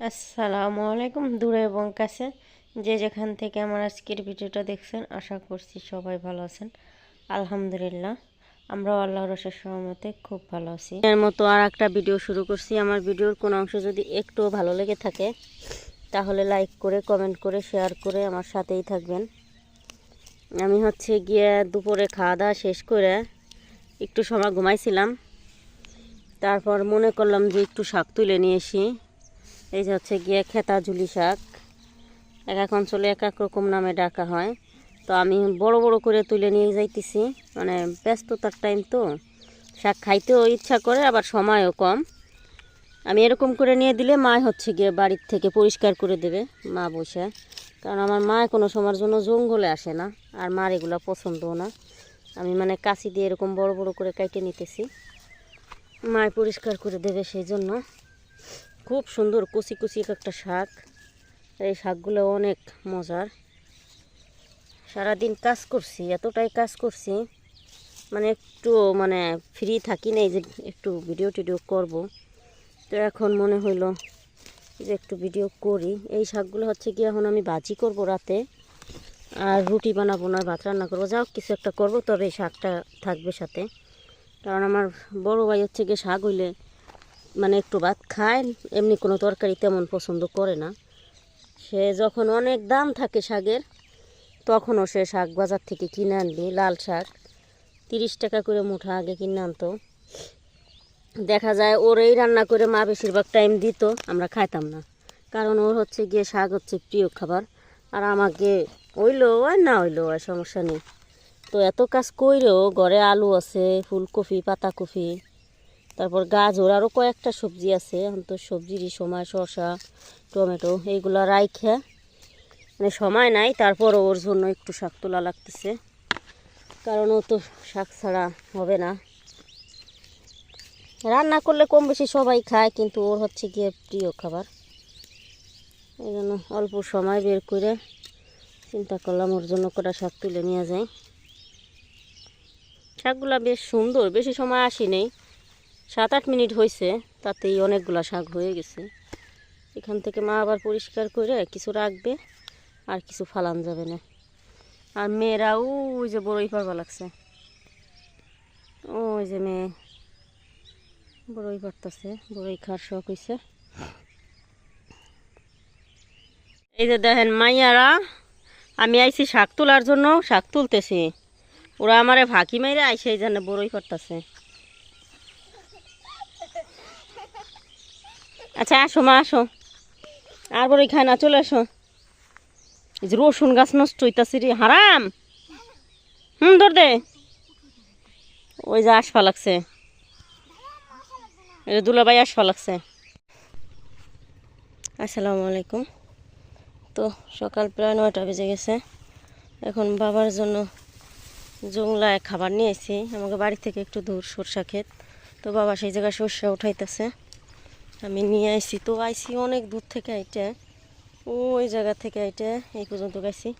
আসসালামু আলাইকুম। দূরে এবং কাছে যে যেখান থেকে আমার আজকের ভিডিওটা দেখছেন, আশা করছি সবাই ভালো আছেন। আলহামদুলিল্লাহ, আমরাও আল্লাহর রসের সহমতে খুব ভালো আছি। এর মতো আর একটা ভিডিও শুরু করছি। আমার ভিডিওর কোনো অংশ যদি একটু ভালো লেগে থাকে, তাহলে লাইক করে, কমেন্ট করে, শেয়ার করে আমার সাথেই থাকবেন। আমি হচ্ছে গিয়ে দুপুরে খাওয়া দাওয়া শেষ করে একটু সময় ঘুমাইছিলাম। তারপর মনে করলাম যে একটু শাক তুলে নিয়ে আসি এই যে হচ্ছে গিয়ে খেতা ঝুলি শাক। এক এক অঞ্চলে এক এক রকম নামে ডাকা হয়। তো আমি বড় বড় করে তুলে নিয়ে যাইতেছি। মানে ব্যস্ততার টাইম তো। শাক খাইতেও ইচ্ছা করে, আবার সময়ও কম। আমি এরকম করে নিয়ে দিলে মা হচ্ছে গিয়ে বাড়ির থেকে পরিষ্কার করে দেবে, মা বসে। কারণ আমার মা কোনো সময়ের জন্য জঙ্গলে আসে না, আর মার এগুলো পছন্দও না। আমি মানে কাশি দিয়ে এরকম বড় বড় করে কাইটে নিতেছি। মায় পরিষ্কার করে দেবে সেই জন্য। খুব সুন্দর কুচি কুচি একটা শাক। এই শাকগুলো অনেক মজার। সারাদিন কাজ করছি, এতটাই কাজ করছি মানে একটু মানে ফ্রি থাকি না যে একটু ভিডিও টিডিও করব। তো এখন মনে হইল যে একটু ভিডিও করি। এই শাকগুলো হচ্ছে কি এখন আমি ভাজি করব রাতে। আর রুটি বানাবো না, ভাত রান্না করব, যাও কিছু একটা করব, তবে এই শাকটা থাকবে সাথে। কারণ আমার বড় ভাই হচ্ছে গিয়ে শাক হইলে মানে একটু ভাত খায়, এমনি কোনো তরকারি তেমন পছন্দ করে না। সে যখন অনেক দাম থাকে শাকের, তখনও সে শাক বাজার থেকে কিনে আনবি, লাল শাক। তিরিশ টাকা করে মুঠা আগে কিনে আনতো। দেখা যায় ওর এই রান্না করে মা বেশিরভাগ টাইম দিত, আমরা খাইতাম না। কারণ ওর হচ্ছে গিয়ে শাক হচ্ছে প্রিয় খাবার। আর আমাকে ওইলো আর না হইল, আর সমস্যা নেই। তো এত কাজ কইরেও ঘরে আলু আছে, ফুলকপি, পাতাকপি তারপর গাজর আরও কয়েকটা সবজি আছে। এখন তো সবজিরই সময়, শসা, টমেটো, এইগুলো রাইখে মানে সময় নাই তারপর ওর জন্য একটু শাক তোলা লাগতেছে। কারণ ও তো শাক ছাড়া হবে না। রান্না করলে কম বেশি সবাই খায়, কিন্তু ওর হচ্ছে গিয়ে প্রিয় খাবার। এই জন্য অল্প সময় বের করে চিন্তা করলাম ওর জন্য কটা শাক তুলে নিয়ে যায় শাকগুলা বেশ সুন্দর, বেশি সময় আসি নেই সাত আট মিনিট হয়েছে তাতেই অনেকগুলা শাক হয়ে গেছে। এখান থেকে মা আবার পরিষ্কার করে কিছু রাখবে, আর কিছু ফালান যাবে না। আর মেয়েরা, ওই যে বড়ই পারবা লাগছে। ওই যে মেয়ে, বড়ই পারতেছে, বড়ই খাওয়ার শখ হয়েছে এই যে দেখেন মাইয়ারা, আমি আইছি শাক তোলার জন্য, শাক তুলতেছি। ওরা আমারে ফাঁকি মাইরে আইসে এই জন্য বড়ই পারতেছে। আচ্ছা আসো মা, আসো। আর বড়ই খায় না চলে আসো। এই যে রসুন গাছ নষ্ট হইতাছি রে, হারাম। হুম, ধর দে। ওই যে আসফা লাগছে। দুলাভাই আসফা লাগছে। আসসালামু আলাইকুম। তো সকাল প্রায় নয়টা বেজে গেছে। এখন বাবার জন্য জংলায় খাবার নিয়ে এসেছি। আমাকে বাড়ি থেকে একটু দূর সরষা ক্ষেত। তো বাবা সেই জায়গায় সর্ষা উঠাইতেছে। আমি নিয়ে আইছি। তো আইছি অনেক দূর থেকে আইটে। ওই জায়গা থেকে আইটে, এই পর্যন্ত গাইছি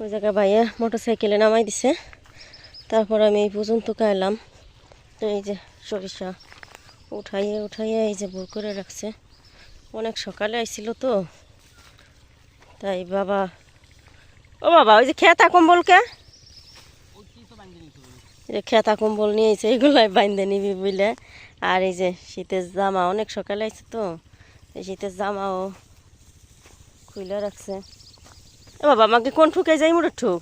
ওই জায়গা ভাইয়া মোটর সাইকেলে নামাই দিছে। তারপর আমি এই পর্যন্ত গাইলাম এই যে সরিষা উঠাইয়ে উঠাইয়ে এই যে ভোর করে রাখছে। অনেক সকালে আইছিল তো। তাই বাবা, ও বাবা, ওই যে খেতা কম্বল কে এই যে খেতা কম্বল নিয়ে এসে এগুলাই বাইন্দে নিবি বুঝলে আর এই যে শীতের জামা অনেক সকালে আইছে তো এই শীতের জামাও খুলে রাখছে। ও বাবা আমাকে কোন ঠুকে যাই মোটর ঠুক?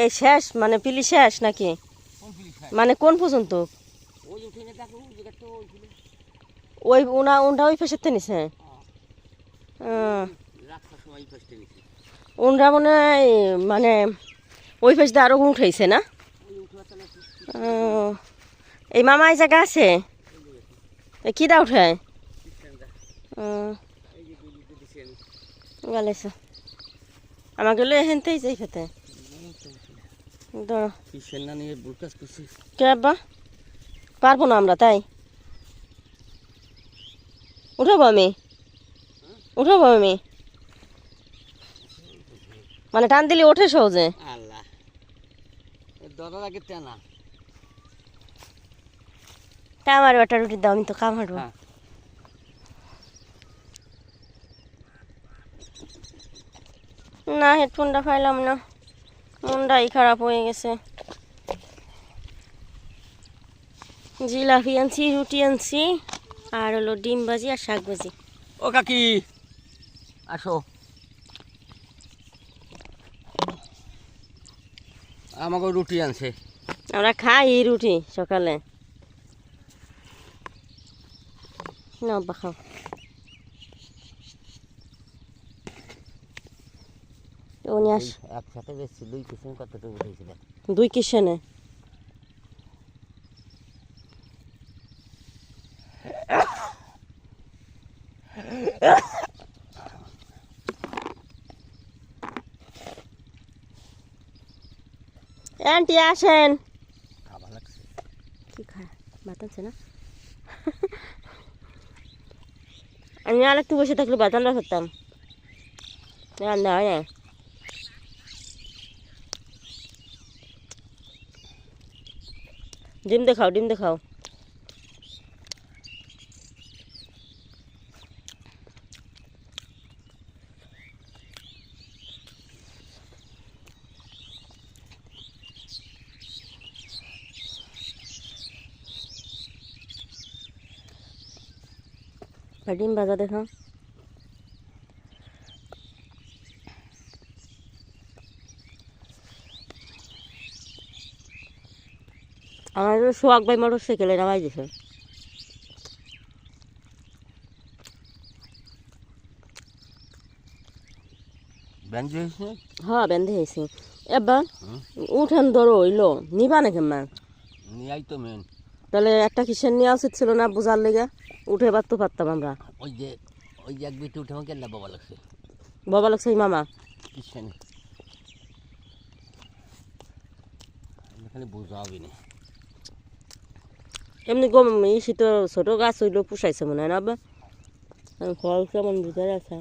এই শেষ মানে পিলি শেষ নাকি? মানে কোন পর্যন্ত? ওই উনা উনটা ওই পাশের নিছে। উনরা মনে হয় মানে ওই পাশ দিয়ে আরও উঠাইছে না? এই মামা এই জায়গা আছে? কি দা উঠায়? গালেছে আমাকে লো এখানতেই যাই খেতে? পারব না আমরা, তাই? উঠাবো আমি? উঠাবো আমি? মানে টান দিলে ওঠে সহজে? ধরার আগে রুটি দাও আমি তো হ্যাঁ। না হেডফোনটা পাইলাম না। মনটাই খারাপ হয়ে গেছে। জিলাপি আনছি রুটি আনছি আর হলো ডিম ভাজি আর শাক ভাজি। ও কাকি আসো। আমাকে রুটি আনছে। আমরা খাই রুটি সকালে। না খাও। একসাথে বেশি দুই কতটুকু উঠেছিল। দুই কিসেনে আন্টি আসেন। কি খায়? বাতানছে না? আমি আর একটু বসে থাকলে বাতানটা করতাম রান্না হয় না। ডিম দেখাও ডিম দেখাও। আর ডিম ভাজা দেখাও আমার সোহাগ ভাই মোটর সাইকেলে নামাই দিছে হ্যাঁ বেঁধে হয়েছি এবার। উঠেন ধরো হইল নিবা না কেমন নিয়াই তো মেন তাহলে একটা কিসের নেওয়া উচিত ছিল না বোঝার লেগে? উঠে পারতে পারতাম আমরা। ওই যে ওই যে এক বিটি উঠে আমাকে বাবা লাগছে। বাবা লাগছে মামা। কিসেন এখানে না। এমনি গম এই শীত ছোট গাছ হইল পুষাইছে মনে হয় না ফল কেমন ভিতরে আছে।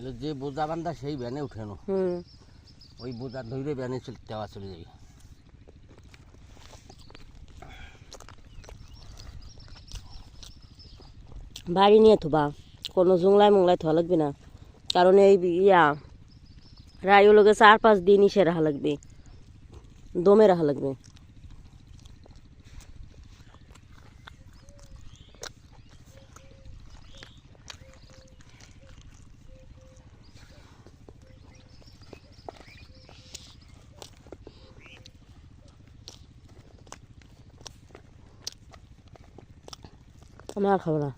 এগুলো যে বোঝা বান্ধা সেই ভ্যানে উঠেনো ওই বোঝা ধরে ভ্যানে দেওয়া চলে যাবে। বাড়ি নিয়ে থুবা কোনো জুংলায় মুংলায় থোয়া লাগবে না। কারণ এই ইয়া রায়ও লোকে চার পাঁচ দিন ইসে রাখা লাগবে দমে রাখা লাগবে। আমি আর খাব না।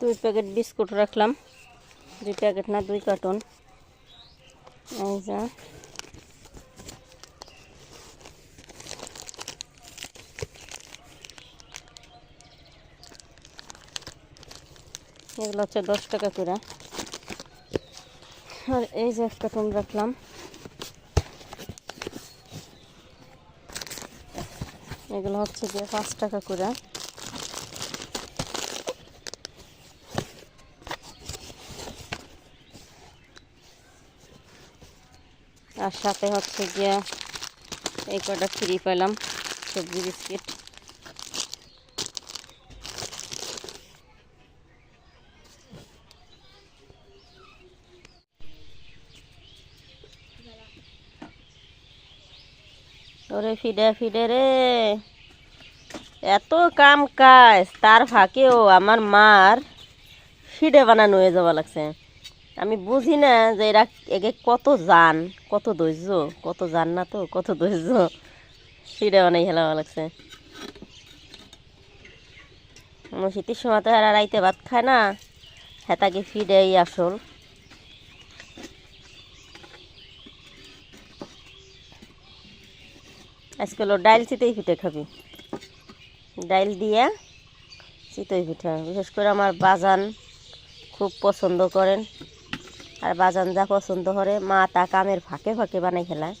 দুই প্যাকেট বিস্কুট রাখলাম। দুই প্যাকেট না, দুই কার্টন। এই যে। এগুলো হচ্ছে দশ টাকা করে। আর এই যে এক কার্টন রাখলাম। এগুলো হচ্ছে গিয়ে পাঁচ টাকা করে। আর সাথে হচ্ছে গিয়ে এই কটা ফ্রি পেলাম, সবজি, বিস্কিট। ওরে ফিডে ফিডে রে। এত কাম কাজ, তার ফাঁকেও আমার মার ফিডে বানানো হয়ে যাওয়া লাগছে। আমি বুঝি না যে এরা একে কত জান, কত ধৈর্য, কত জান না তো কত ধৈর্য ফিডে বানাই হেলাওয়া লাগছে। শীতের সময় তো এরা রাইতে ভাত খায় না। হেতাকে ফিডেই আসল। আজকে হলো ডাইল চিতই পিঠে খাবি। ডাইল দিয়া চিতই পিঠা বিশেষ করে আমার বাজান খুব পছন্দ করেন। আর বাজান যা পছন্দ করে, মা তা কামের ফাঁকে ফাঁকে বানাই খেলায়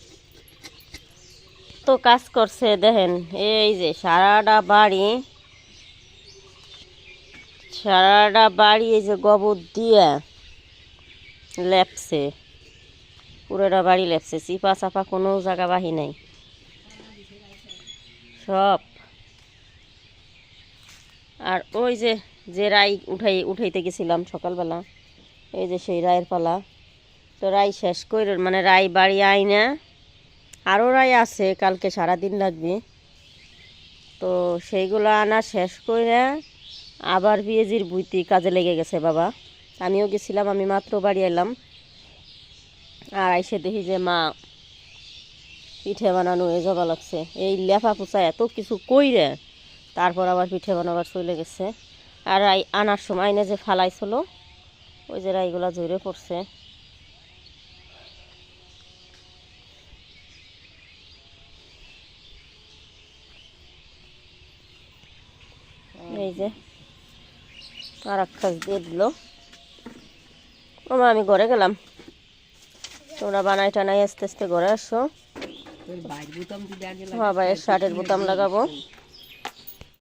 কাজ করছে, দেখেন, এই যে সারাটা বাড়ি সারাটা বাড়ি এই যে গোবর দিয়ে লেপছে। পুরোটা বাড়ি লেপছে চিপা চাপা কোনো জায়গা বাহি নাই। সব। আর ওই যে যে রাই উঠাই, উঠাইতে গেছিলাম সকালবেলা, এই যে সেই রায়ের পালা। তো রাই শেষ করে মানে রাই বাড়ি আই না, আরও রাই আছে, কালকে সারা দিন লাগবে। তো সেইগুলো আনা শেষ করে আবার বিয়েজির বুইতি কাজে লেগে গেছে বাবা। আমিও গেছিলাম, আমি মাত্র বাড়ি এলাম আর আইসে দেখি যে মা পিঠে বানানো, এ জবা লাগছে। এই লেফা পুচা এত কিছু কইরে তারপর আবার পিঠে বানাবার চলে গেছে। আর রাই আনার সময় না যে ফালাইছিল, ওই যে রাইগুলা জড়ে পড়ছে। এই যে দিল। আমি ঘরে গেলাম। তোমরা বানাই টানাই আস্তে আস্তে ঘরে আসো। বাবা এর শার্টের বোতাম লাগাবো।